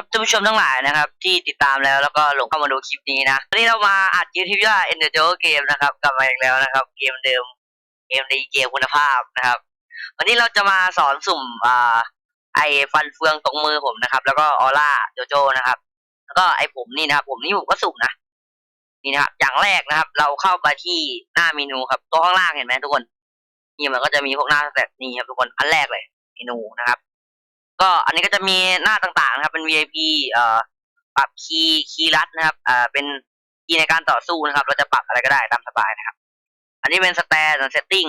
ครับท่านผู้ชมทั้งหลายนะครับ ที่ติดตามแล้วแล้วก็หลงเข้ามาดูคลิปนี้นะวันนี้เรามาอัดเกมที่ว่า e n d e r j o Game นะครับกลับมาอีกแล้วนะครับ เกมเดิมเกมในเกมคุณภาพนะครับ วันนี้เราจะมาสอนสุ่มอ่าไอฟันเฟืองตรงมือผมนะครับ แล้วก็ออร่าโจโจนะครับ แล้วก็ไอผมนี่นะครับ ผมนี่ผมก็สุ่มนะนี่นะครับอย่างแรกนะครับ เราเข้าไปที่หน้าเมนูครับตัวข้างล่างเห็นไหมทุกคน นี่มันก็จะมีพวกหน้าแบบนี้ครับทุกคนอันแรกเลยเมนูนะครับ ก็อันนี้ก็จะมีหน้าต่างๆนะครับ เป็น VIP เอ่อปรับคีย์คีย์ลัดนะครับเอ่อเป็นคีย์ในการต่อสู้นะครับ เราจะปรับอะไรก็ได้ตามสบายนะครับ อันนี้เป็นสแตนเซตติ้ง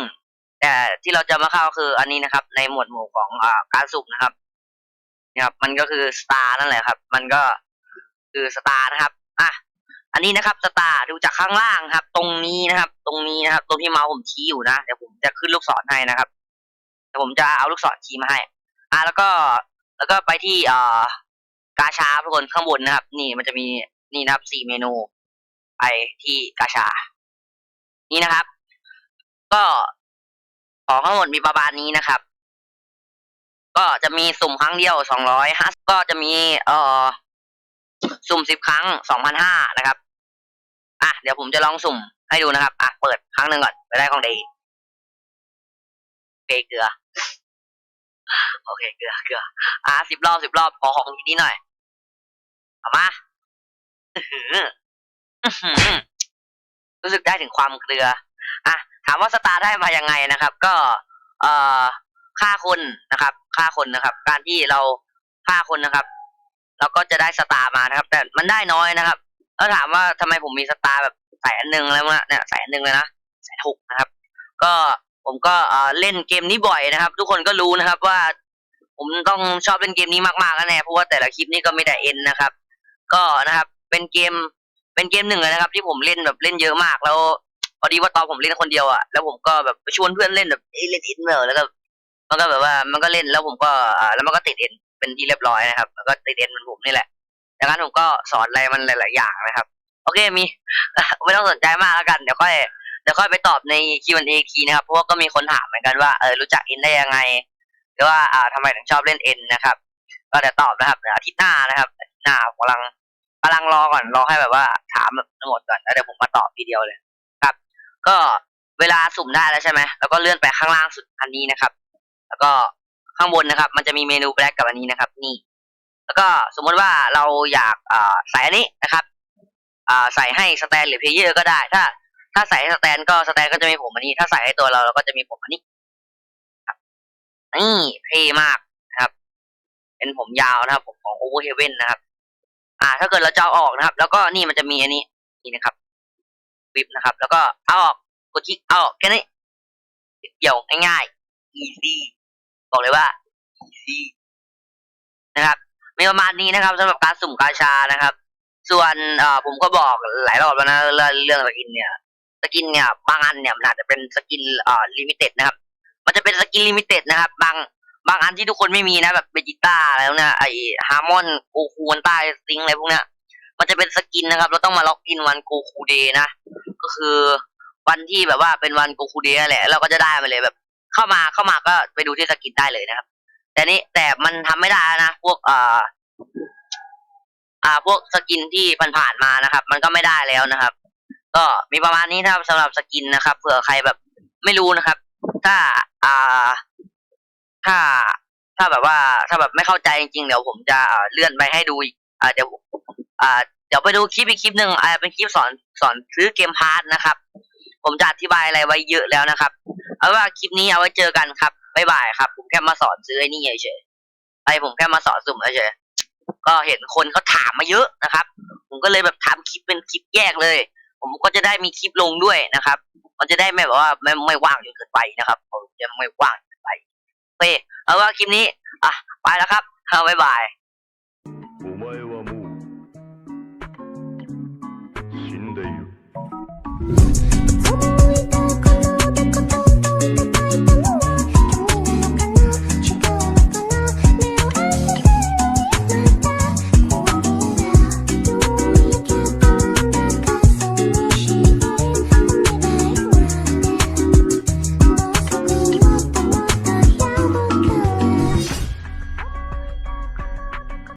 แต่ที่เราจะมาเข้าคืออันนี้นะครับ ในหมวดหมู่ของอ่าการสุ่มนะครับนี่ครับ มันก็คือสตาร์นั่นแหละครับ มันก็คือสตาร์นะครับอะอันนี้นะครับสตาร์ดูจากข้างล่างครับ ตรงนี้นะครับ ตรงนี้นะครับตรงที่เมาส์ผมชี้อยู่นะเดี๋ยวผมจะขึ้นลูกศรให้นะครับเดี๋ยวผมจะเอาลูกศรชี้มาให้ อะแล้วก็ แล้วก็ไปที่เอ่อกาชาทุกคนข้างบนนะครับ นี่มันจะมีนี่นะครับสี่เมนู ไปที่กาชา นี่นะครับ ก็ของทั้งหมดมีประมาณนี้นะครับ ก็จะมีสุ่มครั้งเดียวสองร้อยห้าก็จะมี เอ่อ สุ่มสิบครั้งสองพันห้านะครับอะเดี๋ยวผมจะลองสุ่มให้ดูนะครับ อะ เปิดครั้งหนึ่งก่อนไปได้ของดีเกเกลือ โอเคเกลือเกลืออะสิบรอบสิบรอบขอของทีนี้หน่อยเอามารู้สึกได้ถึงความเกลือ อะ ถามว่าสตาร์ได้มายังไงนะครับ ก็ เอ่อฆ่าคนนะครับฆ่าคนนะครับ การที่เราฆ่าคนนะครับเราก็จะได้สตาร์มานะครับ แต่มันได้น้อยนะครับแล้วถามว่าทำไมผมมีสตาร์แบบแสนหนึ่งแล้วะเนี่ยแสนหนึ่งเลยนะแสนหกนะครับ ก็ ผมก็เอ่อเล่นเกมนี้บ่อยนะครับ ทุกคนก็รู้นะครับว่า ผมต้องชอบเล่นเกมนี้มากๆแน่เพราะว่าแต่ละคลิปนี้ก็ไม่ได้เอ็นนะครับ ก็นะครับ เป็นเกมเป็นเกมหนึ่งนะครับ ที่ผมเล่นแบบเล่นเยอะมากแล้วพอดีว่าตอนผมเล่นคนเดียวอะแล้วผมก็แบบชวนเพื่อนเล่นแบบเล่นอินเนอร์แล้วก็มันก็แบบว่ามันก็เล่นแล้วผมก็อ่าแล้วมันก็ติดเอ็นเป็นที่เรียบร้อยนะครับแล้วก็ติดเอ็นเหมือนผมนี่แหละดังนั้นผมก็สอนอะไรมันหลาย ๆ อย่างนะครับ โอเคมีไม่ต้องสนใจมากแล้วกันเดี๋ยวค่อย เดี๋ยวค่อยไปตอบใน Q&A ทีนะครับ เพราะว่าก็มีคนถามเหมือนกันว่าเออรู้จักเอ็นได้ยังไง หรือว่าอ่าทำไมถึงชอบเล่นเอ็นนะครับ ก็เดี๋ยวตอบนะครับเดี๋ยวอาทิตย์หน้านะครับอาทิตย์หน้าผมกำลังกำลังรอก่อนรอให้แบบว่าถามแบบทั้งหมดก่อนแล้วเดี๋ยวผมมาตอบทีเดียวเลยครับ ก็เวลาสุ่มได้แล้วใช่ไหมแล้วก็เลื่อนไปข้างล่างสุดอันนี้นะครับ แล้วก็ข้างบนนะครับ มันจะมีเมนูแบล็กกับอันนี้นะครับ นี่ แล้วก็สมมติว่าเราอยากอ่าใส่อันนี้นะครับอ่าใส่ให้สแตนหรือเพลเยอร์ก็ได้ ถ้า ถ้าใส่ให้สแตนก็สแตนก็จะมีผมอันนี้ ถ้าใส่ให้ตัวเราเราก็จะมีผมอันนี้ครับนี่เท่มากนะครับ เป็นผมยาวนะครับ ผมของ Over Heaven นนะครับ อ่า ถ้าเกิดเราจะเอาออกนะครับ แล้วก็นี่มันจะมีอันนี้นี่นะครับวิบนะครับ แล้วก็เอาออกกดคลิกเอาออกแค่นี้เดี่ยวง่ายๆ easy บอกเลยว่า easy นะครับมีประมาณนี้นะครับสำหรับการสุ่มกาชานะครับ ส่วนเอ่อผมก็บอกหลายรอบแล้วนะเรื่องเรื่องสกินเนี่ย สกินเนี่ยบางอันเนี่ยมันอาจจะเป็นสกินเอ่อลิมิเต็ดนะครับ มันจะเป็นสกินลิมิเต็ดนะครับ บางบางอันที่ทุกคนไม่มีนะแบบเบจิต้าอะไรพวกเนี้ยไอฮาร์มอนโกคูนใต้ซิงอะไรพวกเนี้ย มันจะเป็นสกินนะครับ เราต้องมาล็อกอินวันโกคูเดย์นะ ก็คือวันที่แบบว่าเป็นวันโกคูเดย์แหละ เราก็จะได้มาเลยแบบ เข้ามาเข้ามาก็ไปดูที่สกินได้เลยนะครับ แต่นี่แต่มันทำไม่ได้นะ พวกเอ่ออ่าพวกสกินที่ผ่านๆมานะครับ มันก็ไม่ได้แล้วนะครับ ก็มีประมาณนี้นะครับสำหรับสกินนะครับเผื่อใครแบบไม่รู้นะครับ ถ้าอ่าถ้าถ้าแบบว่าถ้าแบบไม่เข้าใจจริงๆเดี๋ยวผมจะเลื่อนไปให้ดูอ่าเดี๋ยวอ่าเดี๋ยวไปดูคลิปอีกคลิปหนึ่งอ่าเป็นคลิปสอนสอนซื้อเกมพาร์ทนะครับ ผมจะอธิบายอะไรไว้เยอะแล้วนะครับ เอาว่าคลิปนี้เอาไว้เจอกันครับบ๊ายบายครับ ผมแค่มาสอนซื้อไอ้นี่เฉยๆไอผมแค่มาสอนสุ่มเฉยๆก็เห็นคนเขาถามมาเยอะนะครับ ผมก็เลยแบบทำคลิปเป็นคลิปแยกเลย ผมก็จะได้มีคลิปลงด้วยนะครับมันจะได้ไม่แบบว่าไม่ไม่ว่างจนเกินไปนะครับผมจะไม่ว่างจนเกินไปโอเคเอาว่าคลิปนี้อะไปแล้วครับบ๊ายบาย